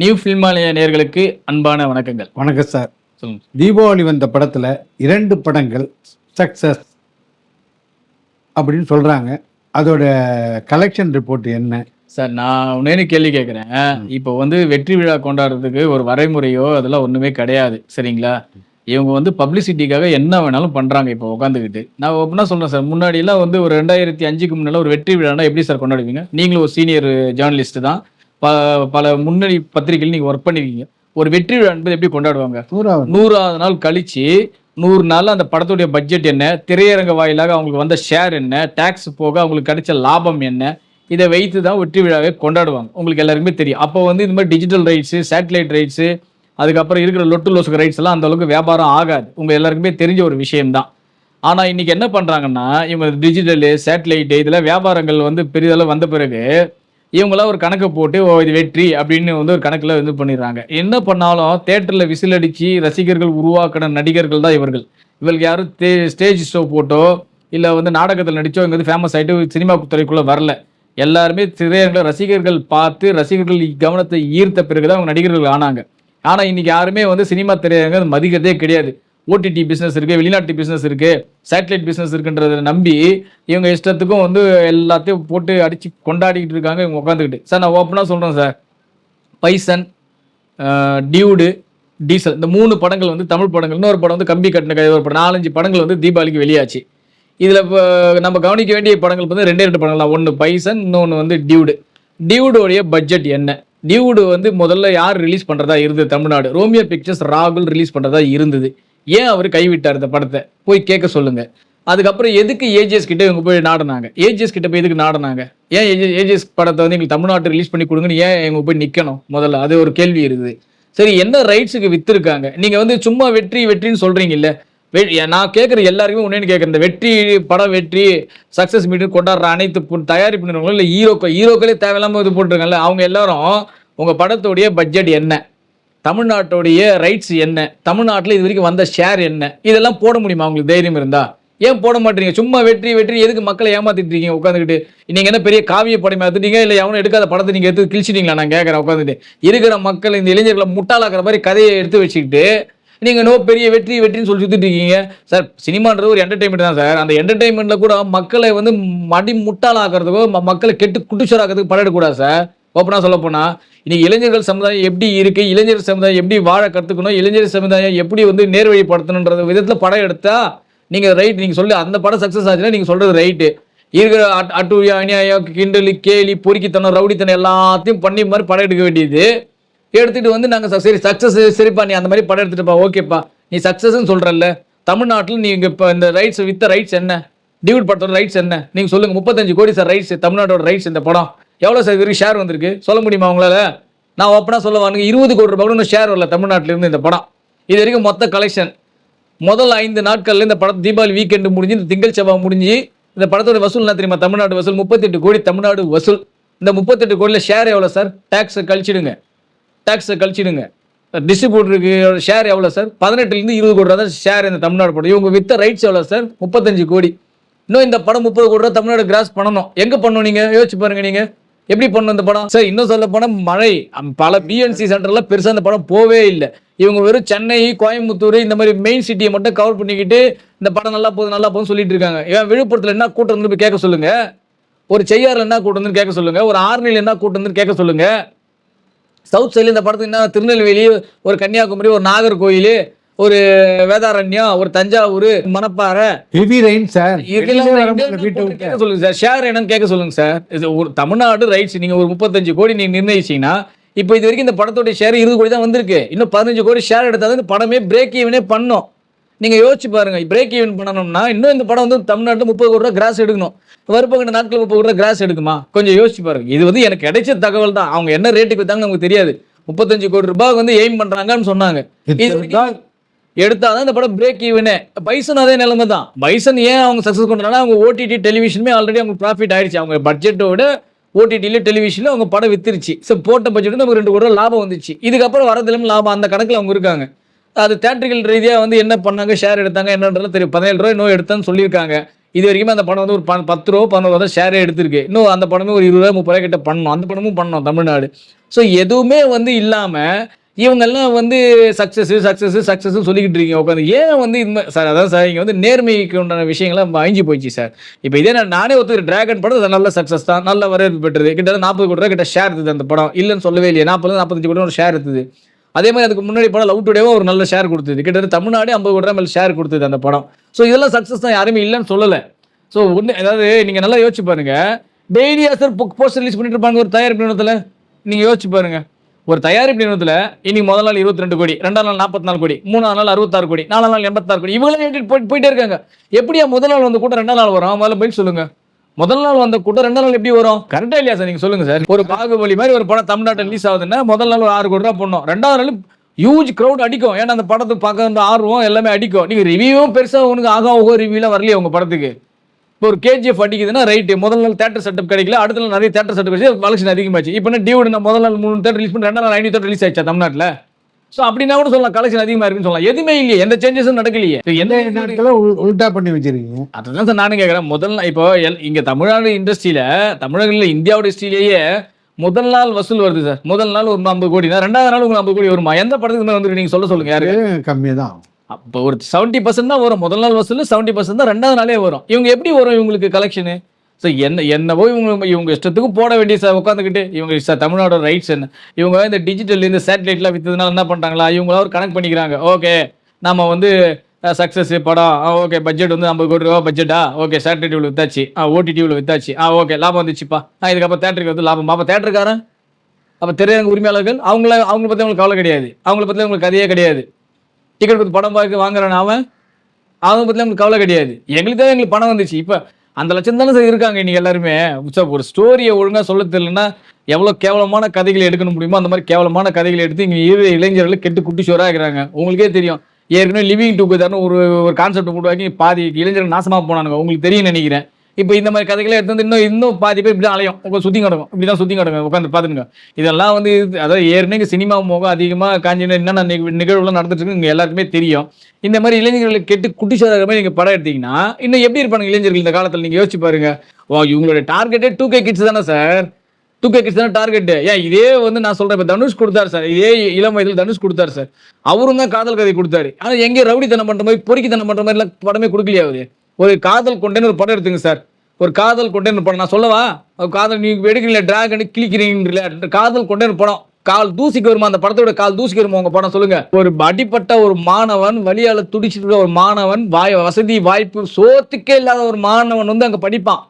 New ஃபில்மாலய நேயர்களுக்கு அன்பான வணக்கங்கள். வணக்கம் சார். சொல்லுங்க. தீபாவளி வந்த படத்தில் இரண்டு படங்கள் சக்ஸஸ் அப்படின்னு சொல்கிறாங்க அதோட கலெக்ஷன் ரிப்போர்ட் என்ன? சார் நான் ஒன்னே கேள்வி கேட்குறேன். இப்போ வந்து வெற்றி விழா கொண்டாடுறதுக்கு ஒரு வரைமுறையோ அதெல்லாம் ஒன்றுமே கிடையாது. சரிங்களா? இவங்க வந்து பப்ளிசிட்டிக்காக என்ன வேணாலும் பண்ணுறாங்க இப்போ உட்காந்துக்கிட்டு நான் ஒப்பனா சொல்கிறேன் சார் முன்னாடியெல்லாம் வந்து ஒரு ரெண்டாயிரத்தி அஞ்சுக்கு முன்னால ஒரு வெற்றி விழானா எப்படி சார் கொண்டாடுவீங்க? நீங்களும் ஒரு சீனியர் ஜேர்னலிஸ்ட் தான். ப பல முன்னணி பத்திரிகைகள் நீங்கள் ஒர்க் பண்ணிருக்கீங்க. ஒரு வெற்றி விழா என்பது எப்படி கொண்டாடுவாங்க? நூறாவது. நாள் கழிச்சு நூறு நாள் அந்த படத்துடைய பட்ஜெட் என்ன திரையரங்க வாயிலாக அவங்களுக்கு வந்த ஷேர் என்ன டாக்ஸ் போக அவங்களுக்கு கிடைச்ச லாபம் என்ன இதை வைத்து தான் வெற்றி விழாவை கொண்டாடுவாங்க. உங்களுக்கு எல்லாருக்குமே தெரியும். அப்போ வந்து இந்த மாதிரி டிஜிட்டல் ரைட்ஸு சேட்டலைட் ரைட்ஸு அதுக்கப்புறம் இருக்கிற லொட்டு லொசுக்கு ரைட்ஸ் எல்லாம் அந்த அளவுக்கு வியாபாரம் ஆகாது. உங்க எல்லாருக்குமே தெரிஞ்ச ஒரு விஷயம்தான். ஆனா இன்னைக்கு என்ன பண்றாங்கன்னா இவங்க டிஜிட்டலு சேட்டலைட்டு இதெல்லாம் வியாபாரங்கள் வந்து பெரிதளவு வந்த பிறகு இவங்களாம் ஒரு கணக்கை போட்டு ஓ இது வெற்றி அப்படின்னு வந்து ஒரு கணக்கில் இது பண்ணிடுறாங்க. என்ன பண்ணாலும் தேட்டரில் விசில் அடித்து ரசிகர்கள் உருவாக்கின நடிகர்கள் தான் இவர்கள். இவர்களுக்கு யாரும் தே ஸ்டேஜ் ஷோ போட்டோ இல்லை வந்து நாடகத்தில் நடிச்சோ இங்கே வந்து ஃபேமஸ் ஆகிட்டு சினிமா துறைக்குள்ளே வரல. எல்லாருமே திரையரங்களை ரசிகர்கள் பார்த்து ரசிகர்கள் கவனத்தை ஈர்த்த பிறகு தான் அவங்க நடிகர்கள் ஆனாங்க. ஆனால் இன்றைக்கி யாருமே வந்து சினிமா திரையரங்க மதிக்கிறதே கிடையாது. ஓடிடி பிஸ்னஸ் இருக்குது வெளிநாட்டு பிஸ்னஸ் இருக்குது சேட்டலைட் பிஸ்னஸ் இருக்குன்றதை நம்பி இவங்க இஷ்டத்துக்கும் வந்து எல்லாத்தையும் போட்டு அடித்து கொண்டாடிக்கிட்டு இருக்காங்க இவங்க உட்காந்துக்கிட்டு சார் நான் ஓப்பனாக சொல்கிறேன் சார். பைசன் டியூடு டீசல் இந்த மூணு படங்கள் வந்து தமிழ் படங்கள். இன்னொரு படம் வந்து கம்பி கட்டின கதை ஒரு படம். நாலஞ்சு படங்கள் வந்து தீபாவளிக்கு வெளியாச்சு. இதில் இப்போ நம்ம கவனிக்க வேண்டிய படங்கள் வந்து ரெண்டே ரெண்டு படங்கள் தான். ஒன்று பைசன் இன்னொன்று வந்து டியூடு டியூடோடைய பட்ஜெட் என்ன? டியூடு வந்து முதல்ல யார் ரிலீஸ் பண்ணுறதா இருந்தது? தமிழ்நாடு. ரோமியோ பிக்சர்ஸ் ராகுல் ரிலீஸ் பண்ணுறதா இருந்தது. ஏன் அவர் கைவிட்டார் இந்த படத்தை? போய் கேட்க சொல்லுங்க. அதுக்கப்புறம் எதுக்கு ஏஜிஎஸ் கிட்ட இவங்க போய் நாடினாங்க? ஏஜிஎஸ் கிட்ட போய் எதுக்கு நாடினாங்க? ஏன் ஏஜிஎஸ் படத்தை வந்து எங்களுக்கு தமிழ்நாட்டு ரிலீஸ் பண்ணி கொடுங்கன்னு ஏன் இவங்க போய் நிற்கணும் முதல்ல? அது ஒரு கேள்வி இருக்குது. சரி என்ன ரைட்ஸுக்கு வித்துருக்காங்க? நீங்க வந்து சும்மா வெற்றி வெற்றின்னு சொல்றீங்கல்ல? வெ- நான் கேட்குற எல்லாருக்குமே ஒன்று கேட்குறேன். இந்த வெற்றி படம் வெற்றி சக்ஸஸ் மீட்டு கொண்டாடுற அனைத்து தயாரிப்பு நிறுவனங்களும் இல்லை ஹீரோக்கள் ஹீரோக்களே தேவையில்லாம இது போட்டிருக்காங்கல்ல? அவங்க எல்லாரும் உங்க படத்துடைய பட்ஜெட் என்ன? தமிழ்நாட்டுடைய ரைட்ஸ் என்ன? தமிழ்நாட்டில் இது வரைக்கும் வந்த ஷேர் என்ன? இதெல்லாம் போட முடியுமா? உங்களுக்கு தைரியம் இருந்தா. ஏன் போட மாட்டீங்க? சும்மா வெற்றி வெற்றி எதுக்கு மக்களை ஏமாத்திட்டு இருக்கீங்க? உட்காந்துக்கிட்டு நீங்கள் என்ன பெரிய காவிய படம் எடுத்துட்டீங்க? இல்லை எவனும் எடுக்காத படத்தை நீங்கள் எடுத்து கிழிச்சிட்டீங்களா? நான் கேட்குறேன் உட்காந்துட்டு இருக்கிற மக்கள் இந்த இளைஞர்களை முட்டாளாக்குற மாதிரி கதையை எடுத்து வச்சுக்கிட்டு நீங்கள் நோ பெரிய வெற்றி வெற்றின்னு சொல்லி சுற்றிட்டு இருக்கீங்க. சார் சினிமான்றது ஒரு என்டர்டைன்மெண்ட் தான் சார் அந்த என்டர்டைன்மெண்ட்டில் கூட மக்களை வந்து மடி முட்டாளாக்குறதுக்கோ ம- மக்களை கெட்டு குட்டுச்சோராக்கிறதுக்கு படம் எடுக்கக்கூடாது சார் ஓப்பனாக சொல்ல போனால் இன்றைக்கி இளைஞர்கள் சமுதாயம் எப்படி இருக்குது இளைஞர் சமுதாயம் எப்படி வாழ கற்றுக்கணும் இளைஞர் சமுதாயம் எப்படி வந்து நேர்வழிப்படுத்தணுன்ற விதத்தில் படம் எடுத்தா நீங்கள் ரைட் நீங்கள் சொல்லி அந்த படம் சக்ஸஸ் ஆச்சுன்னா நீங்கள் சொல்கிறது ரைட்டு இருக்கிற அட்- அட்டூழியம் அநியாயம் கிண்டலி கேலி பொறுக்கித்தனம் ரவுடித்தனம் எல்லாத்தையும் பண்ணி மாதிரி படம் எடுக்க வேண்டியது. எடுத்துகிட்டு வந்து நாங்கள் சரி சக்ஸஸ் சரிப்பா நீ அந்த மாதிரி படம் எடுத்துகிட்டுப்பா ஓகேப்பா. நீ சக்ஸஸ்ன்னு சொல்கிறல்ல தமிழ்நாட்டில் நீங்கள் இப்போ இந்த ரைட்ஸ் வித்த ரைட்ஸ் என்ன? டியூட் படத்தோட ரைட்ஸ் என்ன? நீங்கள் சொல்லுங்கள் முப்பத்தஞ்சு கோடி சார் ரைட்ஸ் தமிழ்நாட்டோட ரைட்ஸ் இந்த படம். எவ்வளோ சார் இது ஷேர் வந்திருக்கு? சொல்ல முடியுமா உங்களால்? நான் ஓப்பனாக சொல்ல இருபது கோடி ரூபாய் கூட ஷேர் வரல. தமிழ்நாட்டிலேருந்து இந்த படம். இது வரைக்கும் மொத்த கலெக்ஷன் முதல் ஐந்து நாட்களில் இந்த படம் தீபாவளி வீக்கெண்டு முடிஞ்சு இந்த திங்கள் செவ்வாய் முடிஞ்சு இந்த படத்தோட வசூல் என்ன தெரியுமா? தமிழ்நாடு வசூல் முப்பத்தெட்டு கோடி தமிழ்நாடு வசூல். இந்த முப்பத்தெட்டு கோடியில் ஷேர் எவ்வளோ சார்? டேக்ஸை கழிச்சிடுங்க. டேக்ஸை கழிச்சிடுங்க. டிஸ்ட்ரிபியூட்டருக்கு ஷேர் எவ்வளோ சார்? பதினெட்டுலேருந்து இருபது கோடி ரூபா தான் ஷேர் இந்த தமிழ்நாடு படம். இவங்க வித்த ரைட்ஸ் எவ்வளோ சார்? முப்பத்தஞ்சு கோடி. இன்னும் இந்த படம் முப்பது கோடி ரூபா தமிழ்நாடு கிராஸ் பண்ணணும். எங்கே பண்ணணும் நீங்கள் யோசிச்சு பாருங்கள் நீங்கள் எப்படி பண்ணணும் இந்த படம்? சார் இன்னும் சொல்ல போனால் மழை. அம், பல பிஎன்சி சென்டரில் பெருசாக இந்த படம் போவே இல்லை. இவங்க வெறும் சென்னை கோயம்புத்தூர் இந்த மாதிரி மெயின் சிட்டியை மட்டும் கவர் பண்ணிக்கிட்டு இந்த படம் நல்லா போகுது நல்லா போகுதுன்னு சொல்லிட்டு இருக்காங்க. இவன் விழுப்புரத்தில் என்ன கூட்டம் வந்து போய் கேட்க சொல்லுங்க. ஒரு செய்யாறுல என்ன கூட்டம் வந்து கேட்க சொல்லுங்க. ஒரு ஆர்னியில் என்ன கூட்டம் வந்து கேட்க சொல்லுங்க. சவுத் சைடில் இந்த படத்துக்கு என்ன திருநெல்வேலி ஒரு கன்னியாகுமரி ஒரு நாகர்கோயில் ஒரு வேதாரண்யம் ஒரு Thanjavur Manapparai. Heavy rain sir சொல்லுங்க சார் ஷேர் என்னன்னு கேட்க சொல்லுங்க சார் இது ஒரு தமிழ்நாடு ரைட்ஸ் நீங்க ஒரு முப்பத்தஞ்சு கோடி நீங்க நிர்ணயிச்சீங்கன்னா இப்போ இது வரைக்கும் இந்த படத்தோட ஷேர் இருபது கோடி தான் வந்திருக்கு. இன்னும் பதினஞ்சு கோடி ஷேர் எடுத்தாதான் இந்த படமே பிரேக் ஈவனே பண்ணும். நீங்க யோசிச்சு பாருங்க பிரேக் ஈவன் பண்ணணும்னா இன்னும் இந்த படம் வந்து தமிழ்நாட்டில் முப்பது கோடி ரூபா கிராஸ் எடுக்கணும். வரப்போகிற நாட்கள் முப்பது கோடி ரூபா கிராஸ் எடுக்குமா? கொஞ்சம் யோசிச்சு பாருங்க. இது வந்து எனக்கு கிடைச்ச தகவல் தான். அவங்க என்ன ரேட்டுக்கு வித்தாங்க நமக்கு தெரியாது. முப்பத்தஞ்சு கோடி ரூபாய் வந்து எய்ம் பண்றாங்கன்னு சொன்னாங்க. எடுத்தால் தான் இந்த படம் பிரேக் ஈவனே பைசன் அதே நிலைமை தான். பைசன் ஏன் அவங்க சக்ஸஸ் கொண்டாங்க அவங்க ஓடிடி டெலிவிஷனுமே ஆல்ரெடி அவங்க ப்ராஃபிட் ஆயிடுச்சு. அவங்க பட்ஜெட்டோட ஓடிடியில் டெலிவிஷனில் அவங்க படம் வித்துருச்சு. ஸோ போட்ட பட்ஜெட் நமக்கு ரெண்டு கோடி ரூபா லாபம் வந்துச்சு. இதுக்கப்புறம் வரதுலையும் லாபம். அந்த கணக்கில் அவங்க இருக்காங்க. அது தேட்ரிக்கல் ரீதியாக வந்து என்ன பண்ணாங்க ஷேர் எடுத்தாங்க என்னன்றது தெரியும் பதினேழு ரூபாய் நோ எடுத்தான்னு சொல்லியிருக்காங்க. இது வரைக்குமே அந்த படம் வந்து ஒரு ப- பத்து ரூபா பதினோரு ரூபா தான் ஷேரே எடுத்திருக்கு. இன்னும் அந்த படமே ஒரு இருபது ரூபா முப்பது ரூபா கிட்ட பண்ணணும் அந்த படமும் பண்ணோம் தமிழ்நாடு. ஸோ எதுவுமே வந்து இல்லாமல் இவங்கெல்லாம் வந்து சக்ஸஸ் சக்ஸஸ் சக்ஸஸ் சொல்லிக்கிட்டு இருக்கீங்க உட்காந்து. ஏன் வந்து இந்த சார் அதான் சார் இங்கே வந்து நேர்மைக்கு உண்டான விஷயங்கள்லாம் அழிஞ்சு போயிடுச்சு சார். இப்போ இதே நான் நானே ஒருத்தர் டிராகன் படம் அது நல்ல சக்ஸஸ் தான் நல்ல வரவேற்பு பெற்றது. கிட்டத்தட்ட நாற்பது கோடி ரூபா கிட்ட ஷேர் இருந்தது அந்த படம். இல்லைன்னு சொல்லவே இல்லையா. நாற்பது நாற்பத்தஞ்சு கோடி ஒரு ஷேர் இருந்தது அதே மாதிரி அதுக்கு முன்னாடி படம் லவ் டுடேவும் ஒரு நல்ல ஷேர் கொடுத்தது. கிட்டத்தட்ட தமிழ்நாடே ஐம்பது கோடி ரூபா மேலே ஷேர் கொடுத்தது அந்த படம். ஸோ இதெல்லாம் சக்ஸஸ் தான் யாருமே இல்லைன்னு சொல்லலை. ஸோ ஒன்று அதாவது நீங்கள் நல்லா யோசிச்சு பாருங்கள் டெய்லியாக சார் புக் போஸ்டர் ரிலீஸ் பண்ணிட்டு இருப்பாங்க ஒரு தயாரிப்பு நிறுவனத்தில். நீங்கள் யோசிச்சு பாருங்கள் ஒரு தயாரிப்பு நிறுவனத்தில் இன்னைக்கு முதல் நாள் இருபத்தி ரெண்டு கோடி ரெண்டாம் நாள் நாற்பத்தி நாலு கோடி மூணாம் நாள் அறுபத்தாறு கோடி நாலாம் நாள் எண்பத்தாறு கோடி இவங்களே ஏற்றிட்டு போய் போயிட்டே இருக்காங்க. எப்படியா முதல் நாள் வந்து கூட ரெண்டாம் நாள் வரும்? முதல்ல போய் சொல்லுங்க. முதல் நாள் வந்த கூட்டம் ரெண்டாம் நாள் எப்படி வரும்? கரெக்டா இல்லையா சார்? நீங்க சொல்லுங்க சார். ஒரு பாகுபலி மாதிரி ஒரு படம் தமிழ்நாட்டில் ரிலீஸ் ஆகுதுன்னா முதல் நாள் ஒரு ஆறு கோடி ரூபா போடணும். ரெண்டாவது நாள் ஹியூஜ் க்ரௌட் அடிக்கும். ஏன்னா அந்த படத்தை பார்க்க அந்த ஆர்வம் எல்லாமே அடிக்கும். நீங்க ரிவ்யூவும் பெருசா உனக்கு ஆகும் ஓகோ ரிவ்யூலாம் வரலையே உங்க படத்துக்கு. இப்போ ஒரு கேஜிஎஃப் அடிக்குதுன்னா ரைட்டு முதல் நாள் தேட்டர் செட்டப் கிடைக்கல அடுத்த நாள் நிறைய தேட்டர் செட்டப் கிடைச்சி கலெக்ஷன் அதிகமாச்சு இப்போ என்ன டியூடு நான் முதல் நாள் மூணு தேட்டர் ரிலீஸ் பண்ணி ரெண்டாம் நாள் ஐநூறு தேட்டர் ரிலீஸ் ஆயிடுச்சா தமிழ்நாட்டில்? ஸோ அப்படின்னா கூட சொல்லலாம் கலெக்ஷன் அதிகமாக இருக்குன்னு சொல்லலாம். எதுவுமே இல்லையே எந்த சேஞ்சஸும் நடக்கலையே. எந்த உள்- உல்டா பண்ணி வச்சிருக்கீங்க. அதுதான் சார் நானும் கேட்குறேன். முதல் நாள் இப்போ இங்கே தமிழ்நாடு இண்டஸ்ட்ரியில் தமிழகத்தில் இந்தியாவோட ஹிஸ்ட்ரியிலேயே முதல் நாள் வசூல் வருது சார் முதல் நாள் ஒரு ஐம்பது கோடி ரெண்டாவது நாள் உங்களுக்கு ஐம்பது கோடி வருமா? எந்த படத்துக்கு மேலே வந்து நீங்கள் சொல்ல சொல்லுங்க யாரு கம்மி தான் அப்போ ஒரு செவன்ட்டி பர்சன்ட் தான் வரும். முதல் நாள் வசூல் செவன்ட்டி பர்சன்ட் தான் ரெண்டாவது நாளே வரும். இவங்க எப்படி வரும் இவங்களுக்கு கலெக்ஷனு ஸோ என்ன என்னவோ இவங்க இவங்க இஷ்டத்துக்கு போட வேண்டிய சார் உட்காந்துக்கிட்டு இவங்க சார் தமிழ்நாடோட ரைட்ஸ் என்ன? இவங்க இந்த டிஜிட்டல் இந்த சேட்டலைட்லாம் விற்றதுனால என்ன பண்ணுறாங்களா இவங்களா ஒரு கனெக்ட் பண்ணிக்கிறாங்க. ஓகே நம்ம வந்து சக்ஸஸ் படம் ஓகே பட்ஜெட் வந்து ஐம்பது கோடி ரூபா பட்ஜெட்டா ஓகே சேட்டலைட் இவ்வளோ வித்தாச்சு. ஆ ஓடிடி இவ்வளோ வித்தாச்சு. ஆ ஓகே லாபம் வந்துச்சுப்பா. ஆ இதுக்கப்புறம் தேட்டருக்கு வந்து லாபம். அப்போ தேட்டருக்காரன் அப்போ திரையரங்க உரிமையாளர்கள் அவங்கள அவங்கள பற்றி அவங்களுக்கு கவலை கிடையாது. அவங்கள பற்றி அவங்களுக்கு கதையே கிடையாது. டிக்கெட் கொடுத்து படம் பார்க்க வாங்குறான் அவன்? அவன் பற்றி நமக்கு கவலை கிடையாது. எங்களுக்கு தான் எங்களுக்கு பணம் வந்துச்சு. இப்போ அந்த லட்சம் தானே சார் இருக்காங்க இன்னைக்கு எல்லாருமே? ஒரு ஸ்டோரியை ஒழுங்காக சொல்ல தெரியலன்னா எவ்வளோ கேவலமான கதைகளை எடுக்க முடியுமோ அந்த மாதிரி கேவலமான கதைகளை எடுத்து இங்கே இரு இளைஞர்கள் கெட்டு குட்டி சோறாக இருக்கிறாங்க. உங்களுக்கே தெரியும். ஏற்கனவே லிவிங் டுகெதர்னு ஒரு ஒரு கான்செப்ட் வாங்கி பாதி இளைஞர்கள் நாசமாக போனானுங்க. உங்களுக்கு தெரியும் நினைக்கிறேன். இப்போ இந்த மாதிரி கதைகளை எடுத்து வந்து இன்னும் இன்னும் பாதி பேர் இப்படி அலையும். உங்க சுற்றி கிடக்கும். இப்படி தான் சுற்றி கிடக்கும். உட்காந்து பார்த்துங்க இதெல்லாம் வந்து இது- அதாவது ஏற்கனவே சினிமா முகம் அதிகமாக காஞ்சி என்னென்ன நிகழ்வுலாம் நடந்துட்டு இருக்கு இங்கே எல்லாருக்குமே தெரியும். இந்த மாதிரி இளைஞர்களை கெட்டு சாதகிற மாதிரி நீங்கள் படம் எடுத்தீங்கன்னா இன்னும் எப்படி இருப்பாங்க இளைஞர்கள் இந்த காலத்தில்? நீங்கள் யோசிச்சு பாருங்க. வா இவங்களோட டார்கெட்டே டூ கே கிட்ஸ் தானே சார் டூ கே கிட்ஸ் தானே டார்கெட் ஏன் இதே வந்து நான் சொல்கிறேன் இப்போ தனுஷ் கொடுத்தாரு சார் இதே இளம் வயதில் தனுஷ் கொடுத்தாரு சார் அவரும் தான் காதல் கதை கொடுத்தாரு. ஆனால் எங்கே தனம் பண்ணுற மாதிரி பொறுக்கித்தனம் பண்ணுற மாதிரிலாம் படமே கொடுக்கலையாவது ஒரு காதல் கொண்டேன்னு ஒரு படம் எடுத்துங்க சார். ஒரு காதல் கொண்டேன்னு படம். நான் சொல்லவா? காதல் நீ எடுக்கிறீங்களா டிராகனு கிளிக்கிறீங்களா காதல் கொண்டேன்னு படம். கால் தூசிக்கு வருமா? அந்த படத்தோட கால் தூசிக்கு வருமா? உங்க படம் சொல்லுங்க. ஒரு அடிப்பட்ட ஒரு மாணவன் வழியால துடிச்சிட்டு ஒரு மாணவன் வாய் வசதி வாய்ப்பு சோத்துக்கே இல்லாத ஒரு மாணவன் வந்து அங்க படிப்பான்.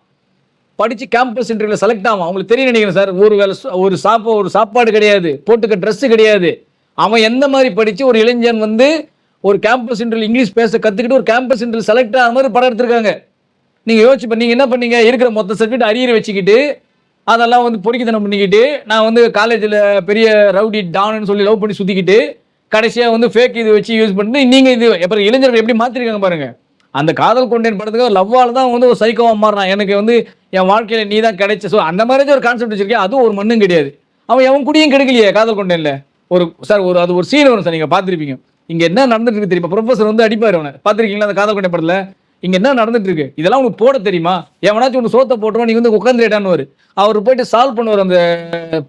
படிச்சு கேம்பஸ் இன்டர்வியூல செலக்ட் ஆகும் அவங்களுக்கு தெரியும் நினைக்கிறேன் சார். ஒரு வேலை ஒரு சாப்பா ஒரு சாப்பாடு கிடையாது. போட்டுக்க ட்ரெஸ்ஸு கிடையாது. அவன் எந்த மாதிரி படிச்சு ஒரு இளைஞன் வந்து ஒரு கேம்பஸ் இன்டர்வியூ இங்கிலீஷ் பேச கற்றுக்கிட்டு ஒரு கேம்பஸ் இன்டர்வியூ செலக்ட் ஆன மாதிரி படம் எடுத்திருக்காங்க. நீங்கள் யோசிச்சு நீங்கள் என்ன பண்ணீங்க? இருக்கிற மொத்த சர்டிஃபிகேட் அரியர் வச்சுக்கிட்டு அதெல்லாம் வந்து பொறிக்கத்தனம் பண்ணிக்கிட்டு நான் வந்து காலேஜில் பெரிய ரவுடி டான்னு சொல்லி லவ் பண்ணி சுற்றிக்கிட்டு கடைசியாக வந்து ஃபேக் இது வச்சு யூஸ் பண்ணிட்டு நீங்கள் இது அப்புறம் இளைஞர்கள் எப்படி மாற்றிருக்காங்க பாருங்கள் அந்த காதல் கொண்டேன் படத்துக்கு லவ்வால் தான் வந்து ஒரு சைக்கோவாக மாறினான் எனக்கு வந்து என் வாழ்க்கையில் நீ தான் கிடைச்ச ஸோ அந்த மாதிரி ஒரு கான்செப்ட் வச்சிருக்கேன். அதுவும் ஒரு மண்ணும் கிடையாது. அவன் எவன் குடியும் கிடைக்கலையே காதல் கொண்டேன்ல. ஒரு சார் ஒரு அது ஒரு சீன் வரும் சார் நீங்கள் பார்த்துருப்பீங்க. இங்கே என்ன நடந்துட்டு இருக்கு தெரியுமா? ப்ரொஃபஸர் வந்து அடிப்பார் அவனை. பார்த்துருக்கீங்களா அந்த காதல் படத்தில்? இங்க என்ன நடந்துட்டு இருக்கு? இதெல்லாம் உனக்கு போட தெரியுமா? எவனாச்சும் உனக்கு சோத்தை போட்டுருவோம் நீங்க வந்து உட்காந்துட்டான்னு அவர் போயிட்டு சால்வ் பண்ணுவார் அந்த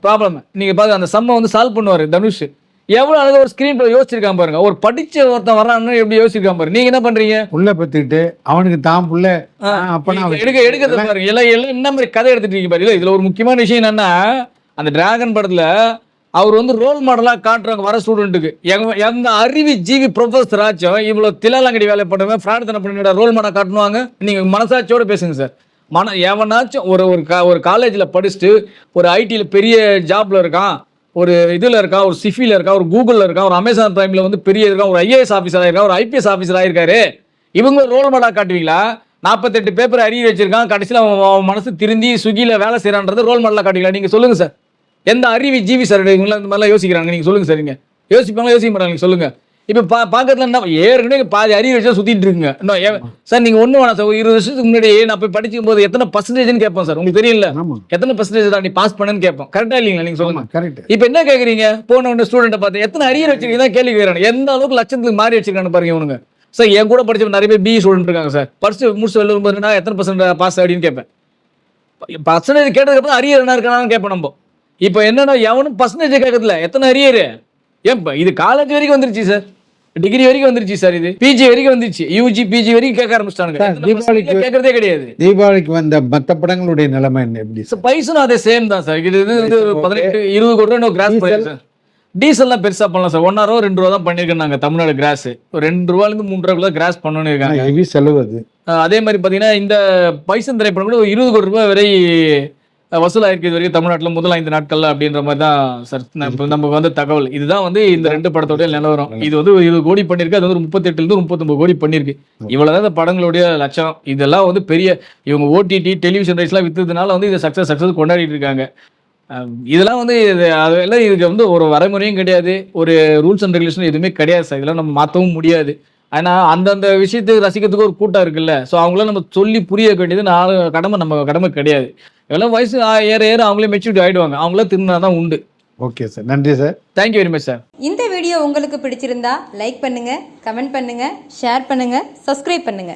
ப்ராப்ளம் நீங்க பாருங்க அந்த சம்மை வந்து சால்வ் பண்ணுவார் தனுஷ். எவ்வளவு அழகா ஒரு ஸ்கிரீன் பிளே யோசிச்சிருக்கான் பாருங்க. ஒரு படிச்ச ஒருத்தன் வரான்னு எப்படி யோசிச்சிருக்கான் பாருங்க நீங்க என்ன பண்றீங்க? புள்ள பெற்றுக்கிட்டு அவனுக்கு தான் புள்ள. எடுக்க எடுக்கிறது பாருங்க. எல்லாம் எல்லாம் என்ன மாதிரி கதை எடுத்துட்டு இருக்கீங்க பாருங்க இதுல ஒரு முக்கியமான விஷயம் என்னன்னா அந்த டிராகன் படத்துல அவர் வந்து ரோல் மாடலாக காட்டுறாங்க வர ஸ்டூடெண்ட்டுக்கு எந்த அறிவி ஜீவி ப்ரொஃபஸர் ஆச்சும் இவ்வளோ திலாலங்கடி வேலை பண்ணுவேன் ஃப்ராட் பண்ணிட ரோல் மாடல் காட்டுவாங்க நீங்கள் மனசாட்சியோடு பேசுங்க சார். மன எவனாச்சும் ஒரு ஒரு கா ஒரு காலேஜில் படிச்சுட்டு ஒரு ஐடியில் பெரிய ஜாப்ல இருக்கான் ஒரு இதில் இருக்கான் ஒரு சிஃபியில் இருக்கான் ஒரு கூகுளில் இருக்கான் ஒரு அமேசான் பிரைமில் வந்து பெரிய இருக்கான் ஒரு ஐஏஎஸ் ஆஃபீஸராக இருக்கான் ஒரு ஐபிஎஸ் ஆஃபீஸராக இருக்காரு இவங்க ரோல் மாடலாக காட்டுவீங்களா? நாற்பத்தெட்டு பேப்பர் அறிய வச்சிருக்கான் கடைசியில் அவன் அவன் மனசு திருந்தி ஸ்விக்கியில் வேலை செய்கிறான்றது ரோல் மாடலாக காட்டுவீங்களா? நீங்கள் சொல்லுங்கள் சார். எந்த அறிவி ஜீவி சார் இவங்களாம் இந்த மாதிரிலாம் யோசிக்கிறாங்க. நீங்கள் சொல்லுங்கள் சார் நீங்கள் யோசிப்பாங்களா யோசிக்க மாட்டாங்க நீங்கள் சொல்லுங்கள் இப்போ பா பார்க்கறதுல என்ன ஏற்கனவே பாதி அறிவு வச்சு சுற்றிட்டு இருக்குங்க. இன்னும் சார் நீங்கள் ஒன்றும் வேணாம் சார். இருபது வருஷத்துக்கு முன்னாடி நான் போய் படிக்கும் போது எத்தனை பர்சன்டேஜ்னு கேட்போம் சார். உங்களுக்கு தெரியல எத்தனை பர்சன்டேஜ் தான் நீ பாஸ் பண்ணேன்னு கேட்போம். கரெக்டாக இல்லைங்களா நீங்கள் சொல்லுங்க? ஆமா கரெக்ட் இப்போ என்ன கேக்குறீங்க? போன உடனே ஸ்டூடெண்ட்டை பார்த்து எத்தனை அரியர் வச்சிருக்கீங்க தான் கேள்வி கேட்குறாங்க எந்த அளவுக்கு லட்சத்துக்கு மாறி வச்சிருக்கான்னு பாருங்க இவனுங்க. சார் என் கூட படிச்ச நிறைய பேர் பிஇ ஸ்டூடெண்ட் இருக்காங்க சார். படிச்சு முடிச்சு வெளில வரும்போது நான் எத்தனை பர்சன்ட் பாஸ் அப்படின்னு கேட்பேன். பர்சன்டேஜ் கேட்டதுக்கப்புறம் அரியர் என்ன இருக்கானு கேட்போம் நம்ம. இப்போ என்னன்னா எவனும் பர்சன்டேஜ் கேட்கறதில்ல எத்தனை அரியர் ஏன் இது காலேஜ் வரைக்கும் வந்துருச்சு சார் டிகிரி வரைக்கும் வந்துருச்சு சார் இது. பிஜி வரைக்கும் வந்துருச்சு. யூஜி பிஜி வரைக்கும் கேட்க ஆரம்பிச்சிட்டாங்க தீபாவளிக்கு- கேட்கறதே கிடையாது. தீபாவளிக்கு வந்த மற்ற படங்களுடைய நிலைமை என்ன? எப்படி சார் பைசனும் அதே சேம் தான் சார் இது இது. பதினெட்டு இருபது கோடி ரூபா கிராஸ் Diesel? பண்ணி சார் டீசல்லாம் பெருசா பண்ணலாம் சார் ஒன்னா ரூபா ரெண்டு ரூபா தான் பண்ணிருக்கேன் நாங்க தமிழ்நாடு கிராஸ் ஒரு ரெண்டு ரூபால இருந்து மூணு ரூபாய்க்குள்ள கிராஸ் பண்ணணும் இருக்காங்க. செலவு அது. அதே மாதிரி பாத்தீங்கன்னா இந்த பைசன் திரைப்படம் கூட ஒரு இருபது கோடி ரூபாய் வரை வசூலாயிருக்கு இது வரைக்கும் தமிழ்நாட்டுல முதல் ஐந்து நாட்கள்ல அப்படின்ற மாதிரி தான் சார் நம்ம- நமக்கு வந்து தகவல். இதுதான் வந்து இந்த ரெண்டு படத்தோட நிலவரம். இது வந்து இருபது கோடி பண்ணிருக்கு அது வந்து ஒரு முப்பத்தெட்டுல இருந்து முப்பத்தொன்பது கோடி பண்ணிருக்கு. இவ்வளவுதான் இந்த படங்களுடைய லட்சம். இதெல்லாம் வந்து பெரிய இவங்க ஓடிடி டெலிவிஷன் ரைட்ஸ்லாம் வித்ததுனால வந்து இதை சக்ஸஸ் சக்ஸஸ் கொண்டாடிட்டு இருக்காங்க. இதெல்லாம் வந்து இது அதெல்லாம் இதுக்கு வந்து ஒரு வரைமுறையும் கிடையாது. ஒரு ரூல்ஸ் அண்ட் ரெகுலேஷன் எதுவுமே கிடையாது சார் இதெல்லாம் நம்ம மாற்றவும் முடியாது. ஆனா அந்தந்த விஷயத்துக்கு ரசிக்கிறதுக்கு ஒரு கூட்டம் இருக்குல்ல. ஸோ அவங்களாம் நம்ம சொல்லி புரிய வேண்டியது நாலு கடமை நம்ம கடமை கிடையாது. இதெல்லாம் வயசு ஏற ஏற அவங்களே மெச்சூரிட்டி ஆயிடுவாங்க. அவங்களே திரும்பினா தான் உண்டு. ஓகே சார் நன்றி sir thank you very much sir இந்த வீடியோ உங்களுக்கு பிடிச்சிருந்தா லைக் பண்ணுங்க கமெண்ட் பண்ணுங்க ஷேர் பண்ணுங்க சப்ஸ்கிரைப் பண்ணுங்க.